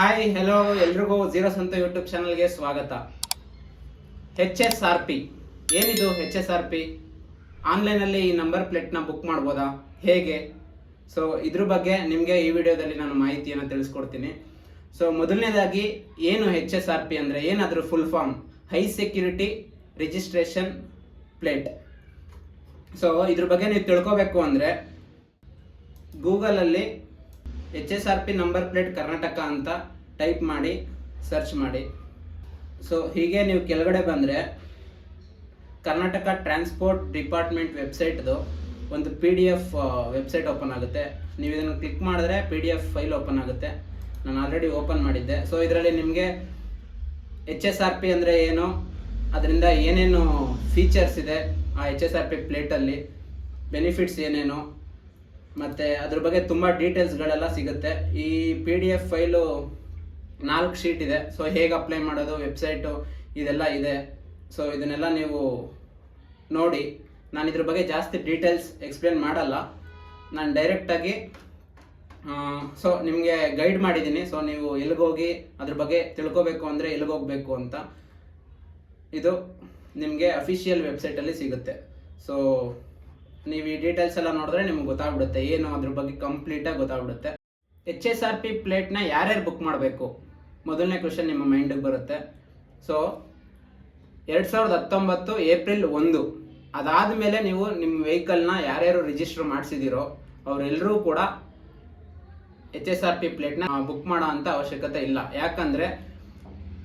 Hi hello ಎಲ್ರಿಗೂ zero ಸಂತ YouTube ಚಾನಲ್ಗೆ ಸ್ವಾಗತ. ಹೆಚ್ ಎಸ್ ಆರ್ ಪಿ ಏನಿದು ಹೆಚ್ ಎಸ್ ಆರ್ ಪಿ ಆನ್ಲೈನಲ್ಲಿ ಈ ನಂಬರ್ ಪ್ಲೇಟ್ನ ಬುಕ್ ಮಾಡ್ಬೋದಾ? ಹೇಗೆ? ಸೊ ಇದ್ರ ಬಗ್ಗೆ ನಿಮಗೆ ಈ ವಿಡಿಯೋದಲ್ಲಿ ನಾನು ಮಾಹಿತಿಯನ್ನು ತಿಳಿಸ್ಕೊಡ್ತೀನಿ. ಸೊ ಮೊದಲನೇದಾಗಿ ಏನು ಹೆಚ್ ಎಸ್ ಆರ್ ಪಿ ಅಂದರೆ ಏನಾದರೂ full form high security registration plate so ಇದ್ರ ಬಗ್ಗೆ ನೀವು ತಿಳ್ಕೊಬೇಕು ಅಂದರೆ ಗೂಗಲಲ್ಲಿ H S R P number plate Karnataka ಅಂತ ಟೈಪ್ ಮಾಡಿ ಸರ್ಚ್ ಮಾಡಿ. ಸೊ ಹೀಗೆ ನೀವು ಕೆಳಗಡೆ ಬಂದರೆ ಕರ್ನಾಟಕ ಟ್ರಾನ್ಸ್ಪೋರ್ಟ್ ಡಿಪಾರ್ಟ್ಮೆಂಟ್ ವೆಬ್ಸೈಟ್ದು ಒಂದು P D F website open ಆಗುತ್ತೆ. ನೀವು ಇದನ್ನು ಕ್ಲಿಕ್ ಮಾಡಿದ್ರೆ P D F file open ಆಗುತ್ತೆ. ನಾನು ಆಲ್ರೆಡಿ ಓಪನ್ ಮಾಡಿದ್ದೆ. ಸೊ ಇದರಲ್ಲಿ ನಿಮಗೆ ಎಚ್ ಎಸ್ ಆರ್ ಪಿ ಅಂದರೆ ಏನು, ಅದರಿಂದ ಏನೇನು ಫೀಚರ್ಸ್ ಇದೆ ಆ ಎಚ್ ಎಸ್ ಆರ್ ಪಿ ಪ್ಲೇಟಲ್ಲಿ ಬೆನಿಫಿಟ್ಸ್ ಏನೇನು ಮತ್ತು ಅದ್ರ ಬಗ್ಗೆ ತುಂಬ ಡೀಟೇಲ್ಸ್ಗಳೆಲ್ಲ ಸಿಗುತ್ತೆ. ಈ ಪಿ ಡಿ ಎಫ್ ಫೈಲು ನಾಲ್ಕು ಶೀಟ್ ಇದೆ. ಸೊ ಹೇಗೆ ಅಪ್ಲೈ ಮಾಡೋದು ವೆಬ್ಸೈಟು ಇದೆಲ್ಲ ಇದೆ. ಸೊ ಇದನ್ನೆಲ್ಲ ನೀವು ನೋಡಿ. ನಾನು ಇದ್ರ ಬಗ್ಗೆ ಜಾಸ್ತಿ ಡೀಟೇಲ್ಸ್ ಎಕ್ಸ್ಪ್ಲೇನ್ ಮಾಡಲ್ಲ. ನಾನು ಡೈರೆಕ್ಟಾಗಿ ಸೊ ನಿಮಗೆ ಗೈಡ್ ಮಾಡಿದ್ದೀನಿ. ಸೊ ನೀವು ಎಲ್ಲಿಗೋಗಿ ಅದ್ರ ಬಗ್ಗೆ ತಿಳ್ಕೊಬೇಕು ಅಂದರೆ ಎಲ್ಲಿಗೋಗ್ಬೇಕು ಅಂತ. ಇದು ನಿಮಗೆ ಅಫಿಷಿಯಲ್ ವೆಬ್ಸೈಟಲ್ಲಿ ಸಿಗುತ್ತೆ. ಸೊ ನೀವು ಈ ಡೀಟೇಲ್ಸ್ ಎಲ್ಲ ನೋಡಿದ್ರೆ ನಿಮ್ಗೆ ಗೊತ್ತಾಗ್ಬಿಡುತ್ತೆ, ಏನು ಅದ್ರ ಬಗ್ಗೆ ಕಂಪ್ಲೀಟಾಗಿ ಗೊತ್ತಾಗ್ಬಿಡುತ್ತೆ. ಎಚ್ ಎಸ್ ಆರ್ ಪಿ ಪ್ಲೇಟ್ನ ಯಾರ್ಯಾರು ಬುಕ್ ಮಾಡಬೇಕು? ಮೊದಲನೇ ಕ್ವಶನ್ ನಿಮ್ಮ ಮೈಂಡಿಗೆ ಬರುತ್ತೆ. ಸೊ ಎರಡು ಸಾವಿರದ ಹತ್ತೊಂಬತ್ತು ಏಪ್ರಿಲ್ ಒಂದು, ಅದಾದಮೇಲೆ ನೀವು ನಿಮ್ಮ ವೆಹಿಕಲ್ನ ಯಾರ್ಯಾರು ರಿಜಿಸ್ಟರ್ ಮಾಡಿಸಿದಿರೋ ಅವರೆಲ್ಲರೂ ಕೂಡ ಎಚ್ ಎಸ್ ಆರ್ ಪಿ ಪ್ಲೇಟ್ನ ಬುಕ್ ಮಾಡೋ ಅಂತ ಅವಶ್ಯಕತೆ ಇಲ್ಲ. ಯಾಕಂದರೆ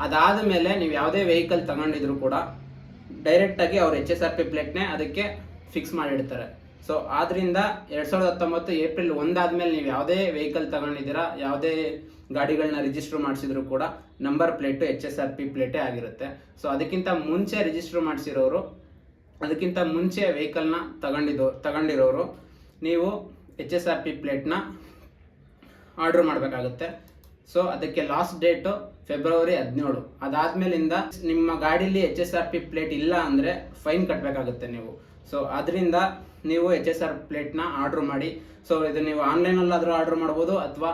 ಅದಾದ ಮೇಲೆ ನೀವು ಯಾವುದೇ ವೆಹಿಕಲ್ ತಗೊಂಡಿದ್ರು ಕೂಡ ಡೈರೆಕ್ಟಾಗಿ ಅವ್ರ ಎಚ್ ಎಸ್ ಆರ್ ಪಿ ಪ್ಲೇಟ್ನೇ ಅದಕ್ಕೆ ಫಿಕ್ಸ್ ಮಾಡಿಡ್ತಾರೆ. ಸೊ ಆದ್ರಿಂದ ಎರಡು ಸಾವಿರದ ಹತ್ತೊಂಬತ್ತು ಏಪ್ರಿಲ್ ಒಂದಾದ್ಮೇಲೆ ನೀವು ಯಾವುದೇ ವೆಹಿಕಲ್ ತಗೊಂಡಿದ್ದೀರಾ, ಯಾವುದೇ ಗಾಡಿಗಳನ್ನ ರಿಜಿಸ್ಟರ್ ಮಾಡಿಸಿದ್ರು ಕೂಡ number plate H S R P ಪ್ಲೇಟೇ ಆಗಿರುತ್ತೆ. ಸೊ ಅದಕ್ಕಿಂತ ಮುಂಚೆ ರಿಜಿಸ್ಟರ್ ಮಾಡಿಸಿರೋರು, ಅದಕ್ಕಿಂತ ಮುಂಚೆ ವೆಹಿಕಲ್ನ ತಗೊಂಡಿದ್ದು, ತಗೊಂಡಿರೋರು, ನೀವು ಎಚ್ ಎಸ್ ಆರ್ ಪಿ ಪ್ಲೇಟ್ನ ಆರ್ಡರ್ ಮಾಡಬೇಕಾಗುತ್ತೆ. ಸೊ ಅದಕ್ಕೆ ಲಾಸ್ಟ್ ಡೇಟು ಫೆಬ್ರವರಿ ಹದಿನೇಳು. ಅದಾದ್ಮೇಲಿಂದ ನಿಮ್ಮ ಗಾಡೀಲಿ H S R P plate ಇಲ್ಲ ಅಂದರೆ ಫೈನ್ ಕಟ್ಟಬೇಕಾಗುತ್ತೆ ನೀವು. ಸೊ ಅದರಿಂದ ನೀವು ಎಚ್ ಎಸ್ ಆರ್ ಪ್ಲೇಟ್ನ ಆರ್ಡ್ರ್ ಮಾಡಿ. ಸೊ ಇದು ನೀವು ಆನ್ಲೈನಲ್ಲಾದರೂ ಆರ್ಡ್ರ್ ಮಾಡ್ಬೋದು, ಅಥವಾ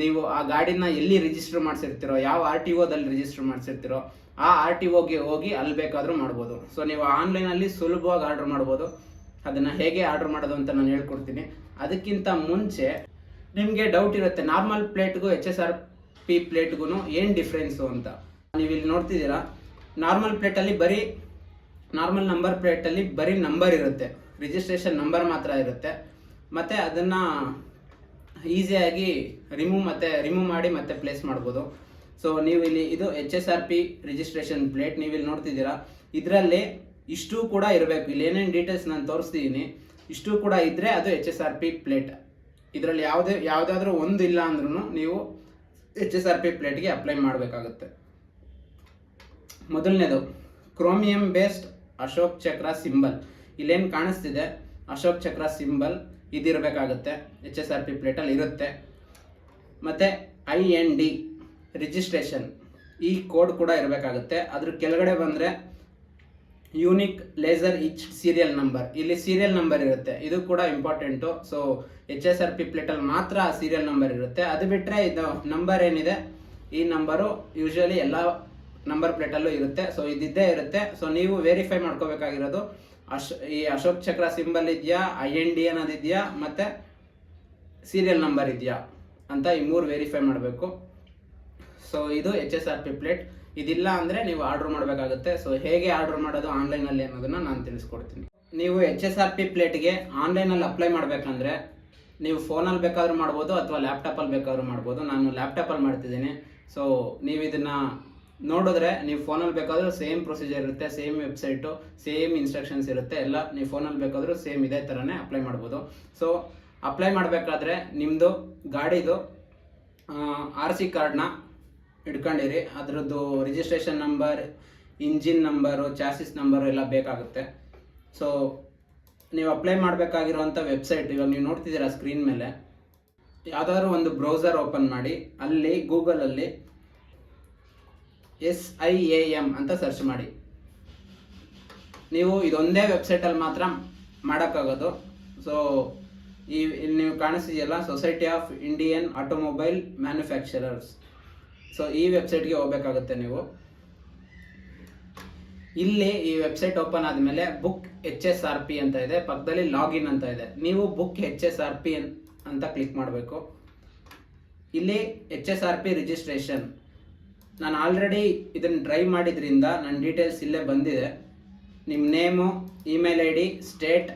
ನೀವು ಆ ಗಾಡಿನ ಎಲ್ಲಿ ರಿಜಿಸ್ಟರ್ ಮಾಡಿಸಿರ್ತೀರೋ, ಯಾವ ಆರ್ ಟಿ ಓದಲ್ಲಿ ರಿಜಿಸ್ಟರ್ ಮಾಡಿಸಿರ್ತೀರೋ, ಆ ಆರ್ ಟಿ ಓಗೆ ಹೋಗಿ ಅಲ್ಲಿ ಬೇಕಾದರೂ ಮಾಡ್ಬೋದು. ಸೊ ನೀವು ಆನ್ಲೈನಲ್ಲಿ ಸುಲಭವಾಗಿ ಆರ್ಡ್ರ್ ಮಾಡ್ಬೋದು. ಅದನ್ನು ಹೇಗೆ ಆರ್ಡ್ರ್ ಮಾಡೋದು ಅಂತ ನಾನು ಹೇಳ್ಕೊಡ್ತೀನಿ. ಅದಕ್ಕಿಂತ ಮುಂಚೆ ನಿಮಗೆ ಡೌಟ್ ಇರುತ್ತೆ ನಾರ್ಮಲ್ ಪ್ಲೇಟ್ಗೂ ಎಚ್ ಎಸ್ ಆರ್ ಪಿ ಪ್ಲೇಟ್ಗೂ ಏನು ಡಿಫ್ರೆನ್ಸು ಅಂತ. ನೀವು ಇಲ್ಲಿ ನೋಡ್ತಿದ್ದೀರಾ ನಾರ್ಮಲ್ ಪ್ಲೇಟಲ್ಲಿ ಬರೀ ನಾರ್ಮಲ್ ನಂಬರ್ ಪ್ಲೇಟಲ್ಲಿ ಬರೀ ನಂಬರ್ ಇರುತ್ತೆ. ರಿಜಿಸ್ಟ್ರೇಷನ್ ನಂಬರ್ ಮಾತ್ರ ಇರುತ್ತೆ. ಮತ್ತು ಅದನ್ನು ಈಸಿಯಾಗಿ ರಿಮೂವ್ ಮತ್ತು ರಿಮೂವ್ ಮಾಡಿ ಮತ್ತೆ ಪ್ಲೇಸ್ ಮಾಡ್ಬೋದು. ಸೊ ನೀವು ಇಲ್ಲಿ ಇದು H S R P registration plate ನೀವು ಇಲ್ಲಿ ನೋಡ್ತಿದ್ದೀರಾ. ಇದರಲ್ಲಿ ಇಷ್ಟು ಕೂಡ ಇರಬೇಕು. ಇಲ್ಲಿ ಏನೇನು ಡೀಟೇಲ್ಸ್ ನಾನು ತೋರಿಸ್ತಿದ್ದೀನಿ ಇಷ್ಟು ಕೂಡ ಇದ್ದರೆ ಅದು H S R P plate. ಇದರಲ್ಲಿ ಯಾವುದೇ, ಯಾವುದಾದ್ರೂ ಒಂದು ಇಲ್ಲ ಅಂದ್ರೂ ನೀವು ಎಚ್ ಎಸ್ ಆರ್ ಪಿ ಪ್ಲೇಟ್ಗೆ ಅಪ್ಲೈ ಮಾಡಬೇಕಾಗುತ್ತೆ. ಮೊದಲನೇದು chromium based Ashok Chakra symbol. ಇಲ್ಲೇನು ಕಾಣಿಸ್ತಿದೆ? ಅಶೋಕ್ ಚಕ್ರ ಸಿಂಬಲ್ ಇದಿರಬೇಕಾಗುತ್ತೆ. ಎಚ್ ಎಸ್ ಆರ್ ಪಿ ಪ್ಲೇಟಲ್ಲಿ ಇರುತ್ತೆ. ಮತ್ತು ಐ ಎನ್ ಡಿ, ರಿಜಿಸ್ಟ್ರೇಷನ್, ಈ ಕೋಡ್ ಕೂಡ ಇರಬೇಕಾಗುತ್ತೆ. ಅದ್ರ ಕೆಳಗಡೆ ಬಂದರೆ unique laser etch serial number. ಇಲ್ಲಿ ಸೀರಿಯಲ್ ನಂಬರ್ ಇರುತ್ತೆ. ಇದು ಕೂಡ important. So, H S R P ಪ್ಲೇಟಲ್ಲಿ ಮಾತ್ರ ಸೀರಿಯಲ್ ನಂಬರ್ ಇರುತ್ತೆ. ಅದು ಬಿಟ್ಟರೆ ಇದು ನಂಬರ್ ಏನಿದೆ? ಈ ನಂಬರು ಯೂಶಲಿ ಎಲ್ಲ ನಂಬರ್ ಪ್ಲೇಟಲ್ಲೂ ಇರುತ್ತೆ. ಸೊ ಇದಿದ್ದೇ ಇರುತ್ತೆ. ಸೊ ನೀವು ವೆರಿಫೈ ಮಾಡ್ಕೋಬೇಕಾಗಿರೋದು ಅಶ್, ಈ ಅಶೋಕ್ ಚಕ್ರ ಸಿಂಬಲ್ ಇದೆಯಾ ಐ ಎನ್ ಡಿ ಅನ್ನೋದಿದೆಯಾ, ಮತ್ತು ಸೀರಿಯಲ್ ನಂಬರ್ ಇದೆಯಾ ಅಂತ ಈ ಮೂರು ವೆರಿಫೈ ಮಾಡಬೇಕು. ಸೊ ಇದು H S R P plate ಇದಿಲ್ಲ ಅಂದರೆ ನೀವು ಆರ್ಡರ್ ಮಾಡಬೇಕಾಗುತ್ತೆ. ಸೊ ಹೇಗೆ ಆರ್ಡರ್ ಮಾಡೋದು ಆನ್ಲೈನಲ್ಲಿ ಅನ್ನೋದನ್ನು ನಾನು ತಿಳಿಸ್ಕೊಡ್ತೀನಿ. ನೀವು ಎಚ್ ಎಸ್ ಆರ್ ಪಿ ಪ್ಲೇಟ್ಗೆ ಆನ್ಲೈನಲ್ಲಿ ಅಪ್ಲೈ ಮಾಡಬೇಕಂದ್ರೆ ನೀವು ಫೋನಲ್ಲಿ ಬೇಕಾದ್ರೂ ಮಾಡ್ಬೋದು ಅಥವಾ ಲ್ಯಾಪ್ಟಾಪಲ್ಲಿ ಬೇಕಾದ್ರೂ ಮಾಡ್ಬೋದು. ನಾನು ಲ್ಯಾಪ್ಟಾಪಲ್ಲಿ ಮಾಡ್ತಿದ್ದೀನಿ. ಸೊ ನೀವು ಇದನ್ನು ನೋಡಿದ್ರೆ ನೀವು ಫೋನಲ್ಲಿ ಬೇಕಾದರೂ ಸೇಮ್ ಪ್ರೊಸೀಜರ್ ಇರುತ್ತೆ ಸೇಮ್ ವೆಬ್ಸೈಟು ಸೇಮ್ ಇನ್ಸ್ಟ್ರಕ್ಷನ್ಸ್ ಇರುತ್ತೆ, ಎಲ್ಲ ನೀವು ಫೋನಲ್ಲಿ ಬೇಕಾದರೂ ಸೇಮ್ ಇದೇ ಥರನೇ ಅಪ್ಲೈ ಮಾಡ್ಬೋದು. ಸೊ ಅಪ್ಲೈ ಮಾಡಬೇಕಾದ್ರೆ ನಿಮ್ಮದು ಗಾಡಿದು ಆರ್ ಸಿ ಕಾರ್ಡ್ನ ಇಟ್ಕೊಂಡಿರಿ. ಅದರದ್ದು registration number engine number chassis number ಎಲ್ಲ ಬೇಕಾಗುತ್ತೆ. ಸೊ ನೀವು ಅಪ್ಲೈ ಮಾಡಬೇಕಾಗಿರುವಂಥ ವೆಬ್ಸೈಟ್ ಇವಾಗ ನೀವು ನೋಡ್ತಿದ್ದೀರಾ ಸ್ಕ್ರೀನ್ ಮೇಲೆ, ಯಾವುದಾದ್ರೂ ಒಂದು ಬ್ರೌಸರ್ ಓಪನ್ ಮಾಡಿ, ಅಲ್ಲಿ ಗೂಗಲಲ್ಲಿ ಎಸ್ ಐ ಎ ಎಂ ಅಂತ ಸರ್ಚ್ ಮಾಡಿ. ನೀವು ಇದೊಂದೇ ವೆಬ್ಸೈಟಲ್ಲಿ ಮಾತ್ರ ಮಾಡೋಕ್ಕಾಗೋದು. ಸೊ ಈ ನೀವು ಕಾಣಿಸ್ತಿದೆಯಲ್ಲ society of Indian automobile manufacturers so ಈ ವೆಬ್ಸೈಟ್ಗೆ ಹೋಗ್ಬೇಕಾಗುತ್ತೆ ನೀವು. ಇಲ್ಲಿ ಈ ವೆಬ್ಸೈಟ್ ಓಪನ್ ಆದಮೇಲೆ book H S R P ಅಂತ ಇದೆ. ಪಕ್ಕದಲ್ಲಿ ಲಾಗಿನ್ ಅಂತ ಇದೆ. ನೀವು book H S R P ಅಂತ ಕ್ಲಿಕ್ ಮಾಡಬೇಕು. ಇಲ್ಲಿ H S R P registration ನಾನು ಆಲ್ರೆಡಿ ಇದನ್ನು ಡ್ರೈವ್ ಮಾಡಿದ್ರಿಂದ ನನ್ನ ಡೀಟೇಲ್ಸ್ ಇಲ್ಲೇ ಬಂದಿದೆ. ನಿಮ್ಮ name email I D state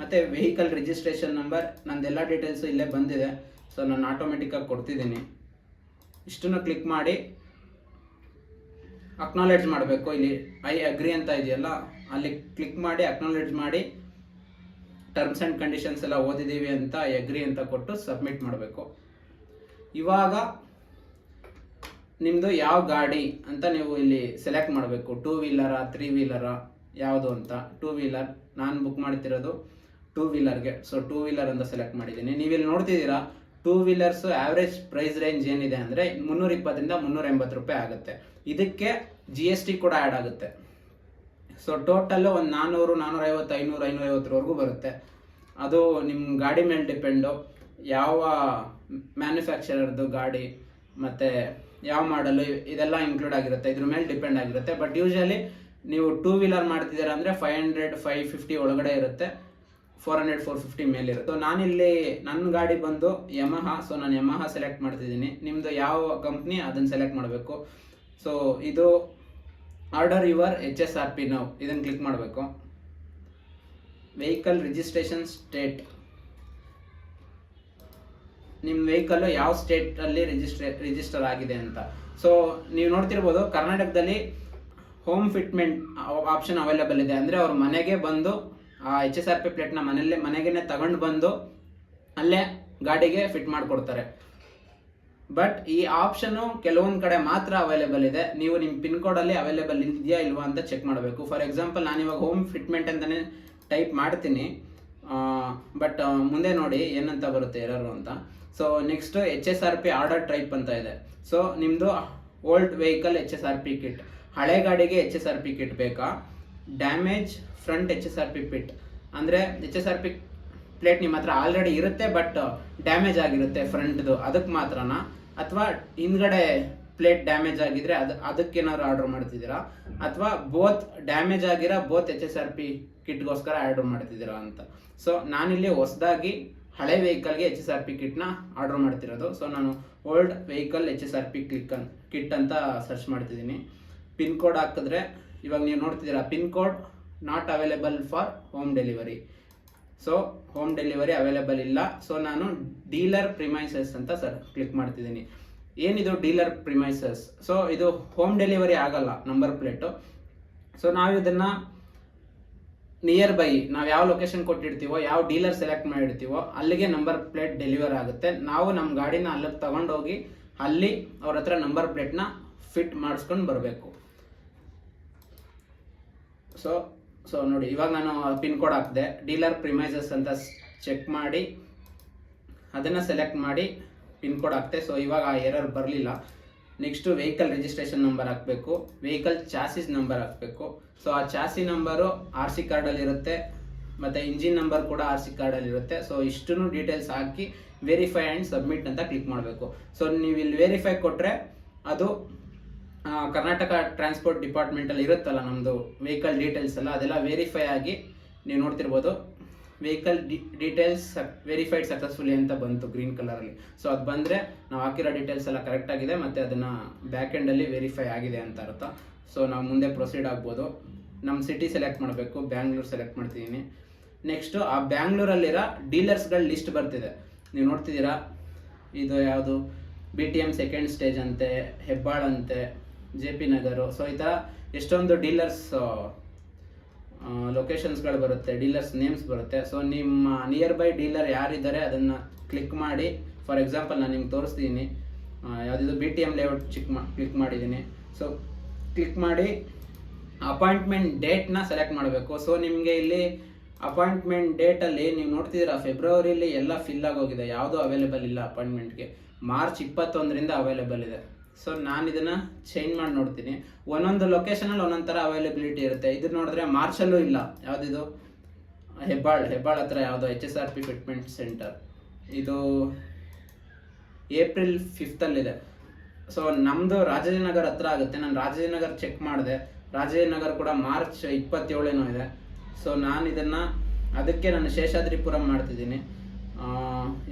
ಮತ್ತು ವೆಹಿಕಲ್ ರಿಜಿಸ್ಟ್ರೇಷನ್ ನಂಬರ್ ನಂದೆಲ್ಲ ಡೀಟೇಲ್ಸು ಇಲ್ಲೇ ಬಂದಿದೆ. ಸೊ ನಾನು ಆಟೋಮೆಟಿಕ್ಕಾಗಿ ಕೊಡ್ತಿದ್ದೀನಿ. ಇಷ್ಟನ್ನು ಕ್ಲಿಕ್ ಮಾಡಿ ಅಕ್ನಾಲೆಡ್ಜ್ ಮಾಡಬೇಕು. ಇಲ್ಲಿ ಐ ಅಗ್ರಿ ಅಂತ ಇದೆಯಲ್ಲ, ಅಲ್ಲಿ ಕ್ಲಿಕ್ ಮಾಡಿ ಅಕ್ನಾಲೆಡ್ಜ್ ಮಾಡಿ ಟರ್ಮ್ಸ್ ಆ್ಯಂಡ್ ಕಂಡೀಷನ್ಸ್ ಎಲ್ಲ ಓದಿದ್ದೀವಿ ಅಂತ ಅಗ್ರಿ ಅಂತ ಕೊಟ್ಟು ಸಬ್ಮಿಟ್ ಮಾಡಬೇಕು. ಇವಾಗ ನಿಮ್ಮದು ಯಾವ ಗಾಡಿ ಅಂತ ನೀವು ಇಲ್ಲಿ ಸೆಲೆಕ್ಟ್ ಮಾಡಬೇಕು. ಟೂ ವೀಲರಾ ತ್ರೀ ವೀಲರಾ ಯಾವುದು ಅಂತ. ಟೂ ವೀಲರ್ ನಾನು ಬುಕ್ ಮಾಡ್ತಿರೋದು ಟೂ ವೀಲರ್ಗೆ ಸೊ ಟೂ ವೀಲರ್ ಅಂತ ಸೆಲೆಕ್ಟ್ ಮಾಡಿದ್ದೀನಿ. ನೀವು ಇಲ್ಲಿ ನೋಡ್ತಿದ್ದೀರಾ two wheelers average price range ಏನಿದೆ ಅಂದರೆ ಮುನ್ನೂರ ಇಪ್ಪತ್ತರಿಂದ ಮುನ್ನೂರ ಎಂಬತ್ತು ರೂಪಾಯಿ ಆಗುತ್ತೆ. ಇದಕ್ಕೆ ಜಿ ಎಸ್ ಟಿ ಕೂಡ ಆ್ಯಡ್ ಆಗುತ್ತೆ. ಸೊ ಟೋಟಲ್ಲು ಒಂದು ನಾನ್ನೂರು ನಾನ್ನೂರೈವತ್ತು ಐನೂರು, ಐನೂರೈವತ್ತರವರೆಗೂ ಬರುತ್ತೆ. ಅದು ನಿಮ್ಮ ಗಾಡಿ ಮೇಲೆ ಡಿಪೆಂಡು ಯಾವ ಮ್ಯಾನುಫ್ಯಾಕ್ಚರರ್ದು ಗಾಡಿ, ಮತ್ತು ಯಾವ ಮಾಡಲು ಇದೆಲ್ಲ ಇನ್ಕ್ಲೂಡ್ ಆಗಿರುತ್ತೆ, ಇದ್ರ ಮೇಲೆ ಡಿಪೆಂಡ್ ಆಗಿರುತ್ತೆ. ಬಟ್ ಯೂಶಲಿ ನೀವು ಟೂ ವೀಲರ್ ಮಾಡ್ತಿದ್ದೀರಾ ಅಂದರೆ ಫೈವ್ ಹಂಡ್ರೆಡ್ ಫೈವ್ ಫಿಫ್ಟಿ ಒಳಗಡೆ ಇರುತ್ತೆ. ಫೋರ್ ಹಂಡ್ರೆಡ್ ಫೋರ್ ಫಿಫ್ಟಿ ಮೇಲಿರುತ್ತೆ ನಾನಿಲ್ಲಿ ನನ್ನ ಗಾಡಿ ಬಂದು ಯಮಹ ಸೊ ನಾನು ಯಮಹ ಸೆಲೆಕ್ಟ್ ಮಾಡ್ತಿದ್ದೀನಿ. ನಿಮ್ಮದು ಯಾವ ಕಂಪ್ನಿ ಅದನ್ನು ಸೆಲೆಕ್ಟ್ ಮಾಡಬೇಕು. ಸೊ ಇದು order your H S R P ನಾವು ಇದನ್ನು ಕ್ಲಿಕ್ ಮಾಡಬೇಕು. ವೆಹಿಕಲ್ ರಿಜಿಸ್ಟ್ರೇಷನ್ ಸ್ಟೇಟ್ ನಿಮ್ಮ ವೆಹಿಕಲ್ ಯಾವ ಸ್ಟೇಟಲ್ಲಿ ರಿಜಿಸ್ಟ್ರೇ ರಿಜಿಸ್ಟರ್ ಆಗಿದೆ ಅಂತ. ಸೊ ನೀವು ನೋಡ್ತಿರ್ಬೋದು ಕರ್ನಾಟಕದಲ್ಲಿ ಹೋಮ್ ಫಿಟ್ಮೆಂಟ್ ಆಪ್ಷನ್ ಅವೈಲೇಬಲ್ ಇದೆ. ಅಂದರೆ ಅವ್ರ ಮನೆಗೆ ಬಂದು, ಆ ಎಚ್ ಎಸ್ ಆರ್ ಪಿ ಪ್ಲೇಟ್ನ ಮನೆಯಲ್ಲೇ ಮನೆಗೇ ತಗೊಂಡು ಬಂದು ಅಲ್ಲೇ ಗಾಡಿಗೆ ಫಿಟ್ ಮಾಡಿಕೊಡ್ತಾರೆ. ಬಟ್ ಈ ಆಪ್ಷನ್ನು ಕೆಲವೊಂದು ಕಡೆ ಮಾತ್ರ ಅವೈಲೇಬಲ್ ಇದೆ. ನೀವು ನಿಮ್ಮ ಪಿನ್ ಕೋಡಲ್ಲಿ ಅವೈಲೇಬಲ್ ಇದೆಯಾ ಇಲ್ವಾ ಅಂತ ಚೆಕ್ ಮಾಡಬೇಕು. ಫಾರ್ ಎಕ್ಸಾಂಪಲ್ ನಾನು ಇವಾಗ ಹೋಮ್ ಫಿಟ್ಮೆಂಟ್ ಅಂತಲೇ ಟೈಪ್ ಮಾಡ್ತೀನಿ. ಬಟ್ ಮುಂದೆ ನೋಡಿ ಏನಂತ ಬರುತ್ತೆ ಎರರು ಅಂತ. So next H S R P order type ಅಂತ ಇದೆ. ಸೊ ನಿಮ್ಮದು old vehicle H S R P kit ಹಳೆ ಗಾಡಿಗೆ H S R P kit ಬೇಕಾ? Damage front H S R P fit ಅಂದರೆ H S R P plate ನಿಮ್ಮ ಹತ್ರ already ಇರುತ್ತೆ ಬಟ್ ಡ್ಯಾಮೇಜ್ ಆಗಿರುತ್ತೆ ಫ್ರಂಟ್ದು ಅದಕ್ಕೆ ಮಾತ್ರನಾ? ಅಥವಾ ಹಿಂದ್ಗಡೆ ಪ್ಲೇಟ್ ಡ್ಯಾಮೇಜ್ ಆಗಿದ್ರೆ ಅದು ಅದಕ್ಕೇನಾದ್ರು ಆರ್ಡರ್ ಮಾಡ್ತಿದ್ದೀರಾ? ಅಥವಾ ಬೋತ್ ಡ್ಯಾಮೇಜ್ ಆಗಿರೋ both H S R P ಕಿಟ್ಗೋಸ್ಕರ order ಮಾಡ್ತಿದ್ದೀರಾ ಅಂತ. ಸೊ ನಾನಿಲ್ಲಿ ಹೊಸದಾಗಿ ಹಳೆ ವೆಹಿಕಲ್ಗೆ ಎಚ್ ಎಸ್ ಆರ್ ಪಿ ಕಿಟ್ನ ಆರ್ಡರ್ ಮಾಡ್ತಿರೋದು. ಸೊ ನಾನು old vehicle H S R P click kit ಅಂತ ಸರ್ಚ್ ಮಾಡ್ತಿದ್ದೀನಿ. ಪಿನ್ ಕೋಡ್ ಹಾಕಿದ್ರೆ, ಇವಾಗ ನೀವು ನೋಡ್ತಿದ್ದೀರಾ pin code not available for home delivery so home delivery available ಇಲ್ಲ. ಸೊ ನಾನು ಡೀಲರ್ ಪ್ರಿಮೈಸಸ್ ಅಂತ ಸರ್ ಕ್ಲಿಕ್ ಮಾಡ್ತಿದ್ದೀನಿ. ಏನಿದು ಡೀಲರ್ ಪ್ರಿಮೈಸಸ್? ಸೊ ಇದು ಹೋಮ್ ಡೆಲಿವರಿ ಆಗಲ್ಲ ನಂಬರ್ ಪ್ಲೇಟು ಸೊ ನಾವು ಇದನ್ನು ನಿಯರ್ ಬೈ ನಾವು ಯಾವ ಲೊಕೇಶನ್ ಕೊಟ್ಟಿರ್ತೀವೋ, ಯಾವ ಡೀಲರ್ ಸೆಲೆಕ್ಟ್ ಮಾಡಿರ್ತೀವೋ, ಅಲ್ಲಿಗೆ ನಂಬರ್ ಪ್ಲೇಟ್ ಡೆಲಿವರ್ ಆಗುತ್ತೆ. ನಾವು ನಮ್ಮ ಗಾಡಿನ ಅಲ್ಲಿಗೆ ತಗೊಂಡೋಗಿ ಅಲ್ಲಿ ಅವ್ರ ಹತ್ರ ನಂಬರ್ ಪ್ಲೇಟ್ನ ಫಿಟ್ ಮಾಡಿಸ್ಕೊಂಡು ಬರಬೇಕು. ಸೊ ಸೊ ನೋಡಿ, ಇವಾಗ ನಾನು ಪಿನ್ ಕೋಡ್ ಹಾಕಿದೆ ಡೀಲರ್ ಪ್ರಿಮೈಸಸ್ ಅಂತ ಚೆಕ್ ಮಾಡಿ, ಅದನ್ನು ಸೆಲೆಕ್ಟ್ ಮಾಡಿ ಪಿನ್ ಕೋಡ್ ಹಾಕ್ತೆ. ಸೊ ಇವಾಗ ಆ ಎರರ್ ಬರಲಿಲ್ಲ. ನೆಕ್ಸ್ಟು ವೆಹಿಕಲ್ ರಿಜಿಸ್ಟ್ರೇಷನ್ ನಂಬರ್ ಹಾಕಬೇಕು. ವೆಹಿಕಲ್ ಚಾಸಿಸ್ ನಂಬರ್ ಹಾಕಬೇಕು. ಸೊ ಆ ಚಾಸಿ ನಂಬರು ಆರ್ ಸಿ ಕಾರ್ಡಲ್ಲಿ ಇರುತ್ತೆ. ಮತ್ತು ಇಂಜಿನ್ ನಂಬರ್ ಕೂಡ ಆರ್ ಸಿ ಕಾರ್ಡಲ್ಲಿರುತ್ತೆ ಸೊ ಇಷ್ಟನ್ನು ಡೀಟೇಲ್ಸ್ ಹಾಕಿ ವೆರಿಫೈ ಆ್ಯಂಡ್ ಸಬ್ಮಿಟ್ ಅಂತ ಕ್ಲಿಕ್ ಮಾಡಬೇಕು. ಸೊ ನೀವು ಇಲ್ಲಿ ವೆರಿಫೈ ಕೊಟ್ಟರೆ ಅದು ಕರ್ನಾಟಕ ಟ್ರಾನ್ಸ್ಪೋರ್ಟ್ ಡಿಪಾರ್ಟ್ಮೆಂಟಲ್ಲಿ ಇರುತ್ತಲ್ಲ ನಮ್ಮದು ವೆಹಿಕಲ್ ಡೀಟೇಲ್ಸ್ ಎಲ್ಲ, ಅದೆಲ್ಲ ವೆರಿಫೈ ಆಗಿ ನೀವು ನೋಡ್ತಿರ್ಬೋದು. ವೆಹಿಕಲ್ ಡೀಟೇಲ್ಸ್ ವೆರಿಫೈಡ್ ಸಕ್ಸಸ್ಫುಲಿ ಅಂತ ಬಂತು ಗ್ರೀನ್ ಕಲರಲ್ಲಿ. ಸೊ ಅದು ಬಂದರೆ ನಾವು ಹಾಕಿರೋ ಡೀಟೇಲ್ಸ್ ಎಲ್ಲ ಕರೆಕ್ಟ್ ಆಗಿದೆ ಮತ್ತು ಅದನ್ನು ಬ್ಯಾಕ್ ಎಂಡಲ್ಲಿ ವೆರಿಫೈ ಆಗಿದೆ ಅಂತ ಅರ್ಥ. ಸೊ ನಾವು ಮುಂದೆ ಪ್ರೊಸೀಡ್ ಆಗ್ಬೋದು. ನಮ್ಮ ಸಿಟಿ ಸೆಲೆಕ್ಟ್ ಮಾಡಬೇಕು ಬ್ಯಾಂಗ್ಳೂರು ಸೆಲೆಕ್ಟ್ ಮಾಡ್ತಿದ್ದೀನಿ ನೆಕ್ಸ್ಟು ಆ ಬ್ಯಾಂಗ್ಳೂರಲ್ಲಿರೋ ಡೀಲರ್ಸ್ಗಳ ಲಿಸ್ಟ್ ಬರ್ತಿದೆ. ನೀವು ನೋಡ್ತಿದ್ದೀರಾ? ಇದು ಯಾವುದು? B T M second stage ಅಂತೆ ಹೆಬ್ಬಾಳಂತೆ ಜೆ ಪಿ ನಗರು ಸೊ ಈ ಥರ ಎಷ್ಟೊಂದು ಡೀಲರ್ಸ್ ಲೊಕೇಶನ್ಸ್ಗಳು ಬರುತ್ತೆ ಡೀಲರ್ಸ್ ನೇಮ್ಸ್ ಬರುತ್ತೆ. ಸೊ ನಿಮ್ಮ ನಿಯರ್ ಬೈ ಡೀಲರ್ ಯಾರಿದ್ದಾರೆ ಅದನ್ನು ಕ್ಲಿಕ್ ಮಾಡಿ ಫಾರ್ ಎಕ್ಸಾಂಪಲ್ ನಾನು ನಿಮ್ಗೆ ತೋರಿಸ್ತೀನಿ. ಯಾವುದಿದು ಬಿ ಟಿ ಎಂ ಲೇಔಟ್ ಚಿಕ್ ಮಾ ಕ್ಲಿಕ್ ಮಾಡಿದ್ದೀನಿ. ಸೊ ಕ್ಲಿಕ್ ಮಾಡಿ ಅಪಾಯಿಂಟ್ಮೆಂಟ್ ಡೇಟ್ನ ಸೆಲೆಕ್ಟ್ ಮಾಡಬೇಕು. ಸೊ ನಿಮಗೆ ಇಲ್ಲಿ ಅಪಾಯಿಂಟ್ಮೆಂಟ್ ಡೇಟಲ್ಲಿ ನೀವು ನೋಡ್ತಿದ್ದೀರಾ ಫೆಬ್ರವರಿಲಿ ಎಲ್ಲ ಫಿಲ್ ಆಗೋಗಿದೆ. ಯಾವುದೂ ಅವೈಲೇಬಲ್ ಇಲ್ಲ ಅಪಾಯಿಂಟ್ಮೆಂಟ್ಗೆ ಮಾರ್ಚ್ ಇಪ್ಪತ್ತೊಂದರಿಂದ ಅವೈಲೇಬಲ್ ಇದೆ. ಸೊ ನಾನು ಇದನ್ನು ಚೇಂಜ್ ಮಾಡಿ ನೋಡ್ತೀನಿ. ಒಂದೊಂದು ಲೊಕೇಶನಲ್ಲಿ ಒಂದೊಂದು ಥರ ಅವೈಲೇಬಿಲಿಟಿ ಇರುತ್ತೆ. ಇದು ನೋಡಿದ್ರೆ ಮಾರ್ಚಲ್ಲೂ ಇಲ್ಲ. ಯಾವುದಿದು? ಹೆಬ್ಬಾಳ್ ಹೆಬ್ಬಾಳ್ ಹತ್ರ ಯಾವುದೋ H S R P fitment centre ಇದು ಏಪ್ರಿಲ್ ಫಿಫ್ತಲ್ಲಿದೆ ಸೊ ನಮ್ಮದು ರಾಜಾಜಿನಗರ್ ಹತ್ರ ಆಗುತ್ತೆ. ನಾನು ರಾಜಾಜಿನಗರ್ ಚೆಕ್ ಮಾಡಿದೆ. ರಾಜಾಜಿನಗರ್ ಕೂಡ ಮಾರ್ಚ್ ಇಪ್ಪತ್ತೇಳೇನೋ ಇದೆ. ಸೊ ನಾನು ಇದನ್ನು ಅದಕ್ಕೆ ನಾನು ಶೇಷಾದ್ರಿಪುರಂ ಮಾಡ್ತಿದ್ದೀನಿ.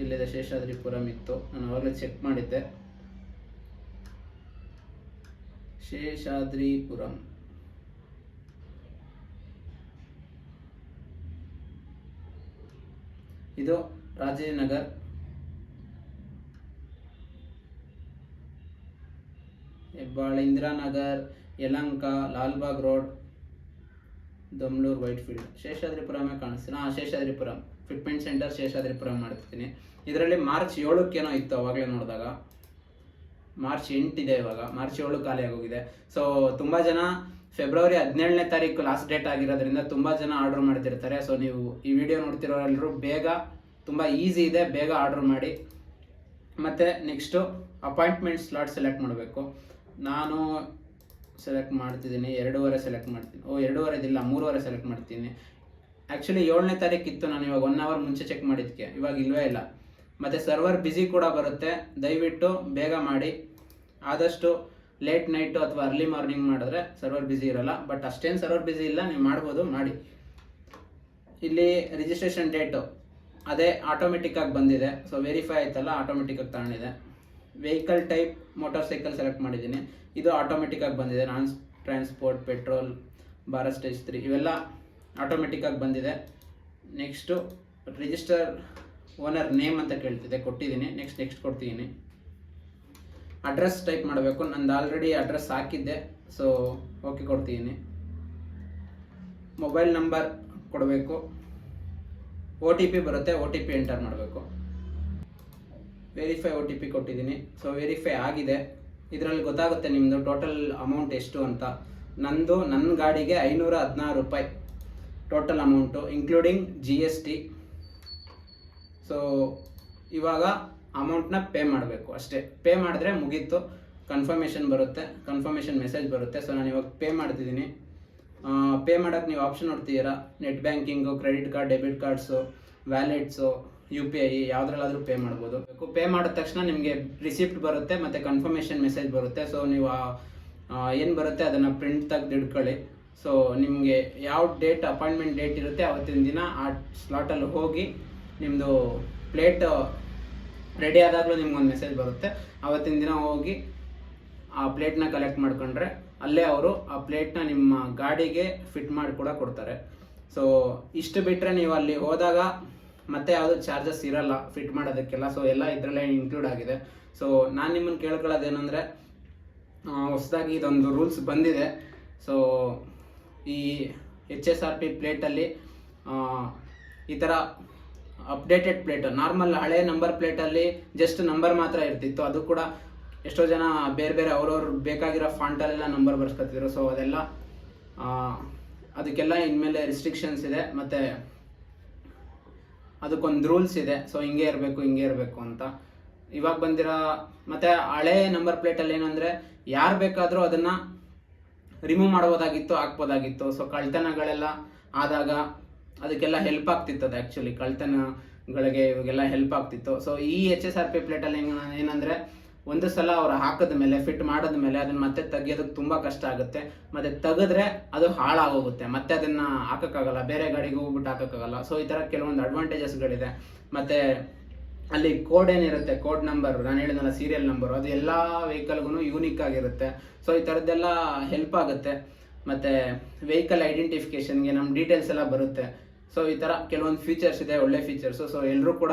ಇಲ್ಲಿದೆ ಶೇಷಾದ್ರಿಪುರಂ ಇತ್ತು. ನಾನು ಅವಾಗಲೇ ಚೆಕ್ ಮಾಡಿದ್ದೆ. ಶೇಷಾದ್ರಿಪುರಂ ಇದು Rajajinagar Hebbal Indiranagar, Yelahanka, Lalbagh road, Domlur white field ಶೇಷಾದ್ರಿಪುರಮೇ ಕಾಣಿಸ್ತೀನಿ ಹಾಂ, ಶೇಷಾದ್ರಿಪುರಂ. ಫಿಟ್ಮೆಂಟ್ ಸೆಂಟರ್ ಶೇಷಾದ್ರಿಪುರಂ ಮಾಡ್ತಿದ್ದೀನಿ. ಇದರಲ್ಲಿ ಮಾರ್ಚ್ ಏಳಕ್ಕೇನೋ ಇತ್ತು ಅವಾಗಲೇ ನೋಡಿದಾಗ. ಮಾರ್ಚ್ ಎಂಟಿದೆ ಇವಾಗ, ಮಾರ್ಚ್ ಏಳು ಖಾಲಿ ಆಗೋಗಿದೆ. ಸೊ ತುಂಬ ಜನ ಫೆಬ್ರವರಿ ಹದಿನೇಳನೇ ತಾರೀಕು ಲಾಸ್ಟ್ ಡೇಟ್ ಆಗಿರೋದ್ರಿಂದ ತುಂಬ ಜನ ಆರ್ಡರ್ ಮಾಡ್ತಿರ್ತಾರೆ. ಸೊ ನೀವು ಈ ವಿಡಿಯೋ ನೋಡ್ತಿರೋರೆಲ್ಲರೂ ಬೇಗ ತುಂಬ ಈಸಿ ಇದೆ, ಬೇಗ ಆರ್ಡರ್ ಮಾಡಿ. ಮತ್ತು ನೆಕ್ಸ್ಟು ಅಪಾಯಿಂಟ್ಮೆಂಟ್ ಸ್ಲಾಟ್ ಸೆಲೆಕ್ಟ್ ಮಾಡಬೇಕು. ನಾನು ಸೆಲೆಕ್ಟ್ ಮಾಡ್ತಿದ್ದೀನಿ, ಎರಡೂವರೆ ಸೆಲೆಕ್ಟ್ ಮಾಡ್ತೀನಿ. ಓ ಎರಡೂವರೆದಿಲ್ಲ ಮೂರುವರೆ ಸೆಲೆಕ್ಟ್ ಮಾಡ್ತೀನಿ. ಆ್ಯಕ್ಚುಲಿ ಏಳನೇ ತಾರೀಕು ಇತ್ತು, ನಾನು ಇವಾಗ ಒನ್ ಅವರ್ ಮುಂಚೆ ಚೆಕ್ ಮಾಡಿದ್ದಕ್ಕೆ ಇವಾಗ ಇಲ್ವೇ ಇಲ್ಲ. ಮತ್ತು ಸರ್ವರ್ ಬ್ಯುಸಿ ಕೂಡ ಬರುತ್ತೆ. ದಯವಿಟ್ಟು ಬೇಗ ಮಾಡಿ. ಆದಷ್ಟು ಲೇಟ್ ನೈಟು ಅಥವಾ ಅರ್ಲಿ ಮಾರ್ನಿಂಗ್ ಮಾಡಿದ್ರೆ ಸರ್ವರ್ ಬ್ಯುಸಿ ಇರಲ್ಲ. ಬಟ್ ಅಷ್ಟೇನು ಸರ್ವರ್ ಬ್ಯುಸಿ ಇಲ್ಲ, ನೀವು ಮಾಡ್ಬೋದು, ಮಾಡಿ. ಇಲ್ಲಿ ರಿಜಿಸ್ಟ್ರೇಷನ್ ಡೇಟು ಅದೇ ಆಟೋಮೆಟಿಕ್ಕಾಗಿ ಬಂದಿದೆ. ಸೊ ವೆರಿಫೈ ಆಯ್ತಲ್ಲ ಆಟೋಮೆಟಿಕ್ ಆಗಿ ತಗೊಂಡಿದೆ. Vehicle type motorcycle select ಮಾಡಿದ್ದೀನಿ. ಇದು ಆಟೋಮೆಟಿಕ್ಕಾಗಿ ಬಂದಿದೆ. Non transport petrol Bharat stage three ಇವೆಲ್ಲ ಆಟೋಮೆಟಿಕ್ಕಾಗಿ ಬಂದಿದೆ. ನೆಕ್ಸ್ಟು ರಿಜಿಸ್ಟರ್ ಓನರ್ ನೇಮ್ ಅಂತ ಕೇಳ್ತಿದೆ ಕೊಟ್ಟಿದ್ದೀನಿ. ನೆಕ್ಸ್ಟ್ ನೆಕ್ಸ್ಟ್ ಕೊಡ್ತಿದ್ದೀನಿ ಅಡ್ರೆಸ್ ಟೈಪ್ ಮಾಡಬೇಕು. ನಂದು ಆಲ್ರೆಡಿ ಅಡ್ರೆಸ್ ಹಾಕಿದ್ದೆ. ಸೊ ಓಕೆ ಕೊಡ್ತೀನಿ. ಮೊಬೈಲ್ ನಂಬರ್ ಕೊಡಬೇಕು. ಒ ಟಿ ಪಿ ಬರುತ್ತೆ. ಒ ಟಿ ಪಿ ಎಂಟರ್ ಮಾಡಬೇಕು. ವೆರಿಫೈ ಒ ಟಿ ಪಿ ಕೊಟ್ಟಿದ್ದೀನಿ. ಸೊ ವೆರಿಫೈ ಆಗಿದೆ. ಇದರಲ್ಲಿ ಗೊತ್ತಾಗುತ್ತೆ ನಿಮ್ಮದು ಟೋಟಲ್ ಅಮೌಂಟ್ ಎಷ್ಟು ಅಂತ. ನಂದು ನನ್ನ ಗಾಡಿಗೆ ಐನೂರ ಹದಿನಾರು ರೂಪಾಯಿ total amount including G S T so ಇವಾಗ ಅಮೌಂಟ್ನ ಪೇ ಮಾಡಬೇಕು ಅಷ್ಟೇ. ಪೇ ಮಾಡಿದ್ರೆ ಮುಗೀತು. ಕನ್ಫರ್ಮೇಷನ್ ಬರುತ್ತೆ. ಕನ್ಫರ್ಮೇಷನ್ ಮೆಸೇಜ್ ಬರುತ್ತೆ. ಸೊ ನಾನು ಇವಾಗ ಪೇ ಮಾಡ್ತಿದ್ದೀನಿ. ಪೇ ಮಾಡೋಕ್ಕೆ ನೀವು ಆಪ್ಷನ್ ನೋಡ್ತಿದ್ದೀರಾ? Net banking credit card debit cards wallets U P I ಯಾವುದ್ರಲ್ಲಾದರೂ pay ಮಾಡ್ಬೋದು. ಪೇ ಮಾಡಿದ ತಕ್ಷಣ ನಿಮಗೆ ರಿಸಿಪ್ಟ್ ಬರುತ್ತೆ ಮತ್ತು ಕನ್ಫರ್ಮೇಷನ್ ಮೆಸೇಜ್ ಬರುತ್ತೆ. ಸೊ ನೀವು ಏನು ಬರುತ್ತೆ ಅದನ್ನು ಪ್ರಿಂಟ್ ತೆಗೆದು ಇಟ್ಕೊಳ್ಳಿ ಸೊ ನಿಮಗೆ ಯಾವ ಡೇಟ್ ಅಪಾಯಿಂಟ್ಮೆಂಟ್ ಡೇಟ್ ಇರುತ್ತೆ ಅವತ್ತಿನ ದಿನ ಆ ಸ್ಲಾಟಲ್ಲಿ ಹೋಗಿ ನಿಮ್ಮದು ಪ್ಲೇಟ್ ರೆಡಿ ಆದಾಗಲೂ ನಿಮ್ಗೊಂದು ಮೆಸೇಜ್ ಬರುತ್ತೆ. ಅವತ್ತಿನ ದಿನ ಹೋಗಿ ಆ ಪ್ಲೇಟ್ನ ಕಲೆಕ್ಟ್ ಮಾಡ್ಕೊಂಡ್ರೆ ಅಲ್ಲೇ ಅವರು ಆ ಪ್ಲೇಟ್ನ ನಿಮ್ಮ ಗಾಡಿಗೆ ಫಿಟ್ ಮಾಡಿ ಕೂಡ ಕೊಡ್ತಾರೆ. ಸೊ ಇಷ್ಟು ಬಿಟ್ಟರೆ ನೀವು ಅಲ್ಲಿ ಹೋದಾಗ ಮತ್ತೆ ಯಾವುದು ಚಾರ್ಜಸ್ ಇರಲ್ಲ ಫಿಟ್ ಮಾಡೋದಕ್ಕೆಲ್ಲ. ಸೊ ಎಲ್ಲ ಇದರಲ್ಲೇ ಇನ್ಕ್ಲೂಡ್ ಆಗಿದೆ. ಸೊ ನಾನು ನಿಮ್ಮನ್ನು ಕೇಳ್ಕೊಳ್ಳೋದೇನೆಂದರೆ ಹೊಸದಾಗಿ ಇದೊಂದು ರೂಲ್ಸ್ ಬಂದಿದೆ. ಸೊ ಈ ಎಚ್ ಎಸ್ ಆರ್ ಪಿ ಪ್ಲೇಟಲ್ಲಿ ಈ ಥರ ಅಪ್ಡೇಟೆಡ್ ಪ್ಲೇಟ್ ನಾರ್ಮಲ್ ಹಳೆ ನಂಬರ್ ಪ್ಲೇಟಲ್ಲಿ ಜಸ್ಟ್ ನಂಬರ್ ಮಾತ್ರ ಇರ್ತಿತ್ತು. ಅದು ಕೂಡ ಎಷ್ಟೋ ಜನ ಬೇರೆ ಬೇರೆ ಅವ್ರವ್ರು ಬೇಕಾಗಿರೋ ಫಾಂಟಲ್ಲೆಲ್ಲ ನಂಬರ್ ಬರ್ಸ್ಕೊತಿದ್ರು. ಸೊ ಅದೆಲ್ಲ ಅದಕ್ಕೆಲ್ಲ ಇನ್ಮೇಲೆ ರಿಸ್ಟ್ರಿಕ್ಷನ್ಸ್ ಇದೆ. ಮತ್ತು ಅದಕ್ಕೊಂದು ರೂಲ್ಸ್ ಇದೆ. ಸೊ ಹಿಂಗೆ ಇರಬೇಕು ಹಿಂಗೆ ಇರಬೇಕು ಅಂತ. ಇವಾಗ ಬಂದಿರೋ, ಮತ್ತೆ ಹಳೆ ನಂಬರ್ ಪ್ಲೇಟಲ್ಲಿ ಏನಂದರೆ ಯಾರು ಬೇಕಾದರೂ ಅದನ್ನು ರಿಮೂವ್ ಮಾಡ್ಬೋದಾಗಿತ್ತು, ಹಾಕ್ಬೋದಾಗಿತ್ತು. ಸೊ ಕಳ್ತನಗಳೆಲ್ಲ ಆದಾಗ ಅದಕ್ಕೆಲ್ಲ ಹೆಲ್ಪ್ ಆಗ್ತಿತ್ತು ಅದು ಆ್ಯಕ್ಚುಲಿ ಕಳ್ತನಗಳಿಗೆ ಇವಾಗೆಲ್ಲ ಹೆಲ್ಪ್ ಆಗ್ತಿತ್ತು. ಸೊ ಈ ಎಚ್ ಎಸ್ ಆರ್ ಪಿ ಪ್ಲೇಟಲ್ಲಿ ಏನಂದರೆ ಒಂದು ಸಲ ಅವ್ರು ಹಾಕಿದ ಮೇಲೆ ಫಿಟ್ ಮಾಡಿದ ಮೇಲೆ ಅದನ್ನ ಮತ್ತೆ ತೆಗಿಯೋದಕ್ಕೆ ತುಂಬ ಕಷ್ಟ ಆಗುತ್ತೆ. ಮತ್ತೆ ತೆಗೆದ್ರೆ ಅದು ಹಾಳಾಗೋಗುತ್ತೆ. ಮತ್ತೆ ಅದನ್ನ ಹಾಕೋಕ್ಕಾಗಲ್ಲ, ಬೇರೆ ಗಾಡಿಗೆ ಹೋಗ್ಬಿಟ್ಟು ಹಾಕೋಕ್ಕಾಗಲ್ಲ. ಸೊ ಈ ಥರ ಕೆಲವೊಂದು ಅಡ್ವಾಂಟೇಜಸ್ಗಳಿದೆ ಮತ್ತೆ ಅಲ್ಲಿ ಕೋಡ್ ಏನಿರುತ್ತೆ ಕೋಡ್ ನಂಬರ್ ನಾನು ಹೇಳಿದ್ನಲ್ಲ ಸೀರಿಯಲ್ ನಂಬರ್ ಅದು ಎಲ್ಲ ವೆಹಿಕಲ್ಗೂ ಯೂನಿಕ್ ಆಗಿರುತ್ತೆ. ಸೊ ಈ ಥರದ್ದೆಲ್ಲ ಹೆಲ್ಪ್ ಆಗುತ್ತೆ. ಮತ್ತು ವೆಹಿಕಲ್ ಐಡೆಂಟಿಫಿಕೇಷನ್ಗೆ ನಮ್ಮ ಡೀಟೇಲ್ಸ್ ಎಲ್ಲ ಬರುತ್ತೆ. ಸೊ ಈ ಥರ ಕೆಲವೊಂದು ಫೀಚರ್ಸ್ ಇದೆ, ಒಳ್ಳೆ ಫೀಚರ್ಸು ಸೊ ಎಲ್ಲರೂ ಕೂಡ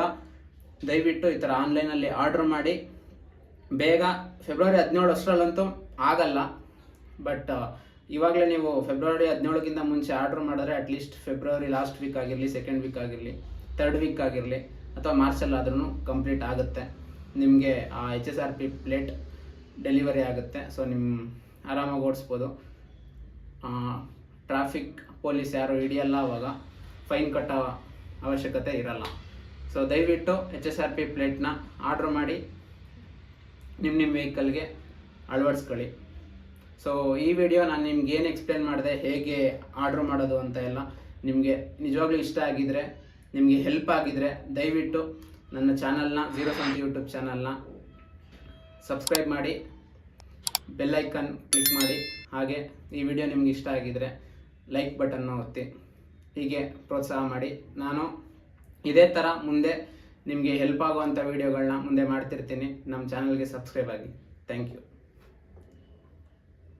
ದಯವಿಟ್ಟು ಈ ಥರ ಆನ್ಲೈನಲ್ಲಿ ಆರ್ಡ್ರ್ ಮಾಡಿ. ಬೇಗ ಫೆಬ್ರವರಿ ಹದಿನೇಳು ಅಷ್ಟರಲ್ಲಂತೂ ಆಗಲ್ಲ. ಬಟ್ ಇವಾಗಲೇ ನೀವು ಫೆಬ್ರವರಿ ಹದಿನೇಳಕ್ಕಿಂತ ಮುಂಚೆ ಆರ್ಡ್ರ್ ಮಾಡಿದ್ರೆ at least February last week ಆಗಿರಲಿ ಸೆಕೆಂಡ್ ವೀಕ್ ಆಗಿರಲಿ ತರ್ಡ್ ವೀಕ್ ಆಗಿರಲಿ, ಅಥವಾ ಮಾರ್ಚಲ್ಲಾದ್ರೂ ಕಂಪ್ಲೀಟ್ ಆಗುತ್ತೆ. ನಿಮಗೆ ಆ H S R P plate delivery ಆಗುತ್ತೆ. ಸೊ ನಿಮ್ಮ ಆರಾಮಾಗಿ ಓಡಿಸ್ಬೋದು. ಟ್ರಾಫಿಕ್ ಪೊಲೀಸ್ ಯಾರು ಹಿಡಿಯಲ್ಲ ಅವಾಗ. ಫೈನ್ ಕಟ್ಟೋ ಅವಶ್ಯಕತೆ ಇರಲ್ಲ. ಸೊ ದಯವಿಟ್ಟು ಎಚ್ ಎಸ್ ಆರ್ ಪಿ ಪ್ಲೇಟ್ನ ಆರ್ಡ್ರ್ ಮಾಡಿ ನಿಮ್ಮ ನಿಮ್ಮ ವೆಹಿಕಲ್ಗೆ ಅಳವಡಿಸ್ಕೊಳ್ಳಿ. ಸೊ ಈ ವಿಡಿಯೋ ನಾನು ನಿಮ್ಗೆ ಏನು ಎಕ್ಸ್ಪ್ಲೇನ್ ಮಾಡಿದೆ, ಹೇಗೆ ಆರ್ಡ್ರ್ ಮಾಡೋದು ಅಂತ ಎಲ್ಲ ನಿಮಗೆ ನಿಜವಾಗ್ಲೂ ಇಷ್ಟ ಆಗಿದ್ರೆ, ನಿಮಗೆ ಹೆಲ್ಪ್ ಆಗಿದ್ರೆ, ದಯವಿಟ್ಟು ನನ್ನ ಚಾನಲ್ನ ಜೀರೋ ಸೆವೆಂಟಿ ಯೂಟ್ಯೂಬ್ ಚಾನಲ್ನ ಸಬ್ಸ್ಕ್ರೈಬ್ ಮಾಡಿ ಬೆಲ್ಲೈಕನ್ ಕ್ಲಿಕ್ ಮಾಡಿ, ಹಾಗೆ ಈ ವಿಡಿಯೋ ನಿಮ್ಗೆ ಇಷ್ಟ ಆಗಿದ್ರೆ ಲೈಕ್ ಬಟನ್ನ ಒತ್ತಿ. ಹೀಗೆ ಪ್ರೋತ್ಸಾಹ ಮಾಡಿ. ನಾನು ಇದೇ ಥರ ಮುಂದೆ ನಿಮಗೆ ಹೆಲ್ಪ್ ಆಗುವಂಥ ವಿಡಿಯೋಗಳನ್ನ ಮುಂದೆ ಮಾಡ್ತಿರ್ತೀನಿ. ನಮ್ಮ ಚಾನಲ್ಗೆ ಸಬ್ಸ್ಕ್ರೈಬ್ ಆಗಿ. Thank you